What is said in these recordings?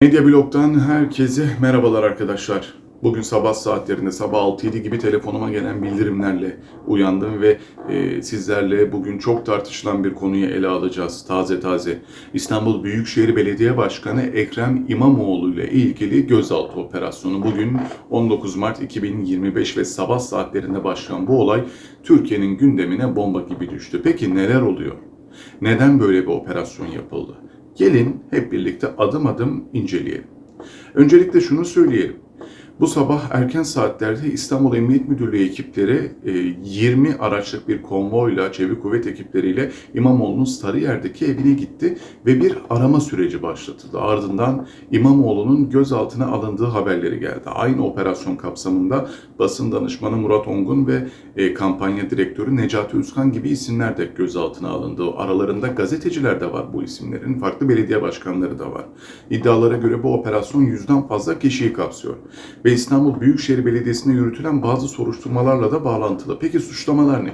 Medya Blog'dan herkese merhabalar arkadaşlar. Bugün sabah saatlerinde sabah 6-7 gibi telefonuma gelen bildirimlerle uyandım ve e, sizlerle bugün çok tartışılan bir konuyu ele alacağız. Taze taze. İstanbul Büyükşehir Belediye Başkanı Ekrem İmamoğlu ile ilgili gözaltı operasyonu. Bugün 19 Mart 2025 ve sabah saatlerinde başlayan bu olay Türkiye'nin gündemine bomba gibi düştü. Peki neler oluyor? Neden böyle bir operasyon yapıldı? Gelin hep birlikte adım adım inceleyelim. Öncelikle şunu söyleyelim. Bu sabah erken saatlerde İstanbul Emniyet Müdürlüğü ekipleri e, 20 araçlık bir konvoyla, çevik kuvvet ekipleriyle İmamoğlu'nun Sarıyer'deki evine gitti ve bir arama süreci başlatıldı. Ardından İmamoğlu'nun gözaltına alındığı haberleri geldi. Aynı operasyon kapsamında basın danışmanı Murat Ongun ve e, kampanya direktörü Necati Özkan gibi isimler de gözaltına alındı. Aralarında gazeteciler de var bu isimlerin, farklı belediye başkanları da var. İddialara göre bu operasyon yüzden fazla kişiyi kapsıyor ve İstanbul Büyükşehir Belediyesi'nde yürütülen bazı soruşturmalarla da bağlantılı. Peki suçlamalar ne?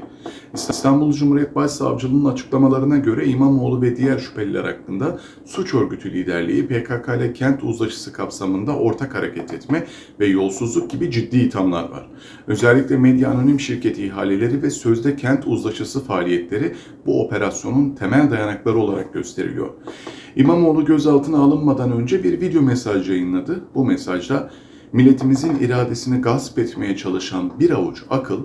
İstanbul Cumhuriyet Başsavcılığı'nın açıklamalarına göre İmamoğlu ve diğer şüpheliler hakkında suç örgütü liderliği, PKK ile kent uzlaşısı kapsamında ortak hareket etme ve yolsuzluk gibi ciddi ithamlar var. Özellikle medya anonim şirketi ihaleleri ve sözde kent uzlaşısı faaliyetleri bu operasyonun temel dayanakları olarak gösteriliyor. İmamoğlu gözaltına alınmadan önce bir video mesaj yayınladı. Bu mesajda milletimizin iradesini gasp etmeye çalışan bir avuç akıl,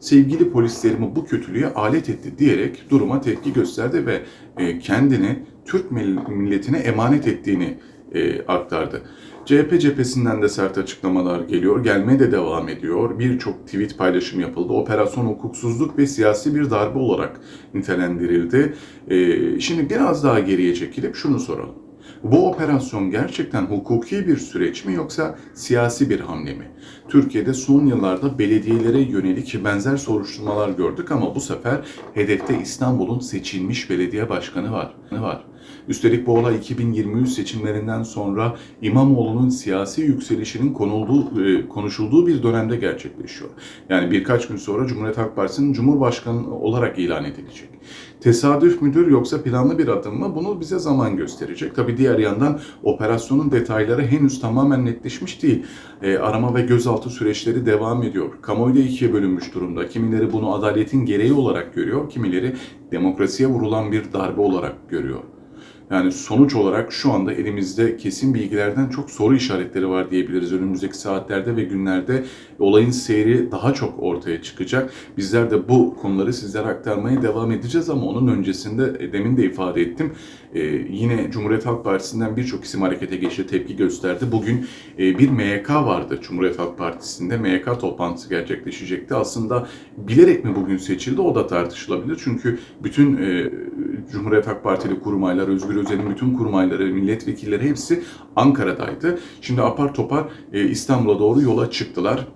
sevgili polislerimi bu kötülüğe alet etti diyerek duruma tepki gösterdi ve e, kendini Türk milletine emanet ettiğini e, aktardı. CHP cephesinden de sert açıklamalar geliyor, gelmeye de devam ediyor. Birçok tweet paylaşım yapıldı. Operasyon hukuksuzluk ve siyasi bir darbe olarak nitelendirildi. E, şimdi biraz daha geriye çekilip şunu soralım. Bu operasyon gerçekten hukuki bir süreç mi yoksa siyasi bir hamle mi? Türkiye'de son yıllarda belediyelere yönelik benzer soruşturmalar gördük ama bu sefer hedefte İstanbul'un seçilmiş belediye başkanı var. var. Üstelik bu olay 2023 seçimlerinden sonra İmamoğlu'nun siyasi yükselişinin konulduğu, e, konuşulduğu bir dönemde gerçekleşiyor. Yani birkaç gün sonra Cumhuriyet Halk Partisi'nin Cumhurbaşkanı olarak ilan edilecek. Tesadüf müdür yoksa planlı bir adım mı? Bunu bize zaman gösterecek. Tabi diğer yandan operasyonun detayları henüz tamamen netleşmiş değil. E, arama ve gözaltı süreçleri devam ediyor. Kamuoyu da ikiye bölünmüş durumda. Kimileri bunu adaletin gereği olarak görüyor, kimileri demokrasiye vurulan bir darbe olarak görüyor. Yani sonuç olarak şu anda elimizde kesin bilgilerden çok soru işaretleri var diyebiliriz. Önümüzdeki saatlerde ve günlerde olayın seyri daha çok ortaya çıkacak. Bizler de bu konuları sizlere aktarmaya devam edeceğiz ama onun öncesinde e, demin de ifade ettim. Ee, yine Cumhuriyet Halk Partisi'nden birçok isim harekete geçti, tepki gösterdi. Bugün e, bir MYK vardı Cumhuriyet Halk Partisi'nde. MYK toplantısı gerçekleşecekti. Aslında bilerek mi bugün seçildi o da tartışılabilir. Çünkü bütün e, Cumhuriyet Halk Partili kurmaylar, Özgür Özel'in bütün kurmayları, milletvekilleri hepsi Ankara'daydı. Şimdi apar topar e, İstanbul'a doğru yola çıktılar.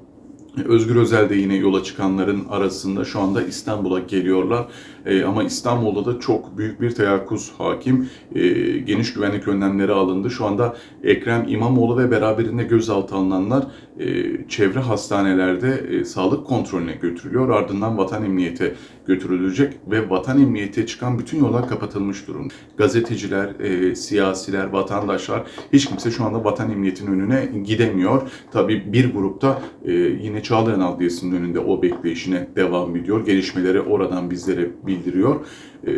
Özgür Özel de yine yola çıkanların arasında şu anda İstanbul'a geliyorlar. E, ama İstanbul'da da çok büyük bir teyakkuz hakim. E, geniş güvenlik önlemleri alındı. Şu anda Ekrem İmamoğlu ve beraberinde gözaltı alınanlar e, çevre hastanelerde e, sağlık kontrolüne götürülüyor. Ardından vatan emniyete götürülecek ve vatan emniyete çıkan bütün yollar kapatılmış durumda. Gazeteciler, e, siyasiler, vatandaşlar hiç kimse şu anda vatan emniyetinin önüne gidemiyor. Tabii bir grupta e, yine Çağlayan Adliyesi'nin önünde o bekleyişine devam ediyor. Gelişmeleri oradan bizlere bildiriyor. E,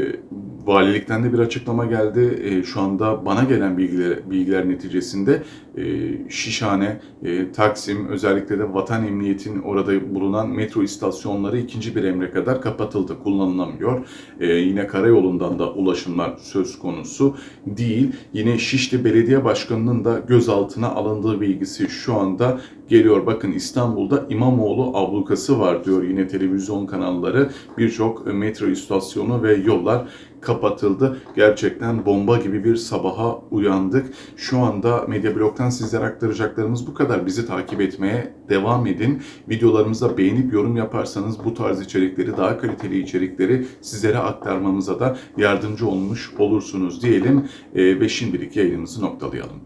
valilikten de bir açıklama geldi. E, şu anda bana gelen bilgiler, bilgiler neticesinde e, Şişhane, e, Taksim, özellikle de Vatan Emniyet'in orada bulunan metro istasyonları ikinci bir emre kadar kapatıldı, kullanılamıyor. E, yine karayolundan da ulaşımlar söz konusu değil. Yine Şişli Belediye Başkanı'nın da gözaltına alındığı bilgisi şu anda geliyor. Bakın İstanbul'da İmamoğlu ablukası var diyor yine televizyon kanalları. Birçok metro istasyonu ve yollar kapatıldı. Gerçekten bomba gibi bir sabaha uyandık. Şu anda Medya Blog'tan sizlere aktaracaklarımız bu kadar. Bizi takip etmeye devam edin. Videolarımıza beğenip yorum yaparsanız bu tarz içerikleri, daha kaliteli içerikleri sizlere aktarmamıza da yardımcı olmuş olursunuz diyelim. Ee, ve şimdilik yayınımızı noktalayalım.